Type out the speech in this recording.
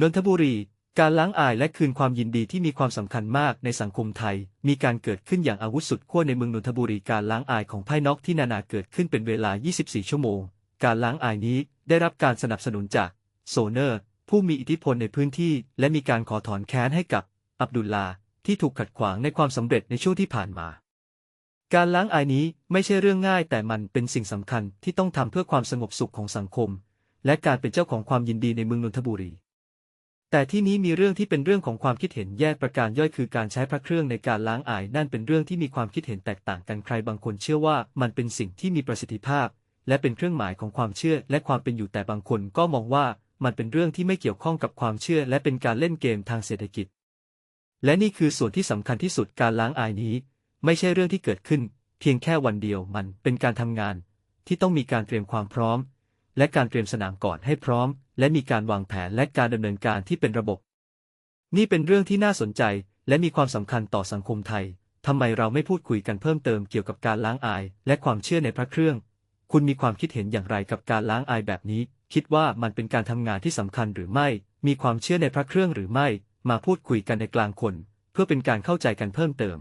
นนทบุรี การล้างอายและคืนความยินดีที่มีความสำคัญมากในสังคมไทย มีการเกิดขึ้นอย่างอาวุธสุดขั้วในเมืองนนทบุรีการล้างอายของไพ่นอกที่นานาเกิดขึ้นเป็นเวลา 24 ชั่วโมง การล้างอายนี้ได้รับการสนับสนุนจากโซเนอร์ ผู้มีอิทธิพลในพื้นที่ และมีการขอถอนแค้นให้กับ อับดุลลาที่ถูกขัดขวางในความสำเร็จในช่วงที่ผ่านมา การล้างอายนี้ไม่ใช่เรื่องง่ายแต่มันเป็นสิ่งสำคัญที่ต้องทำเพื่อความสงบสุขของสังคม และการเป็นเจ้าของความยินดีในเมืองนนทบุรี แต่ที่นี้มีเรื่องที่เป็นเรื่องของความคิดเห็นแยกประการย่อยคือการใช้พระเครื่องในการล้างอายนั่นเป็นเรื่องที่มีความคิดเห็นแตกต่างกันใครบางคนเชื่อว่ามันเป็นสิ่งที่มีประสิทธิภาพ และเป็นเครื่องหมายของความเชื่อและความเป็นอยู่แต่บางคนก็มองว่ามันเป็นเรื่องที่ไม่เกี่ยวข้องกับความเชื่อและเป็นการเล่นเกมทางเศรษฐกิจ และนี่คือส่วนที่สำคัญที่สุดการล้างอายนี้ ไม่ใช่เรื่องที่เกิดขึ้น เพียงแค่วันเดียวมันเป็นการทำงาน ที่ต้องมีการเตรียมความพร้อม และการเตรียมสนามก่อนให้พร้อม และมีการวางแผนและการดำเนินการที่เป็นระบบ นี่เป็นเรื่องที่น่าสนใจ และมีความสำคัญต่อสังคมไทยทำไมเราไม่พูดคุยกันเพิ่มเติมเกี่ยวกับการล้างอาย และความเชื่อในพระเครื่อง คุณมีความคิดเห็นอย่างไรกับการล้างอายแบบนี้ คิดว่ามันเป็นการทำงานที่สำคัญหรือไม่ มีความเชื่อในพระเครื่องหรือไม่ มาพูดคุยกันในกลางคน เพื่อเป็นการเข้าใจกันเพิ่มเติม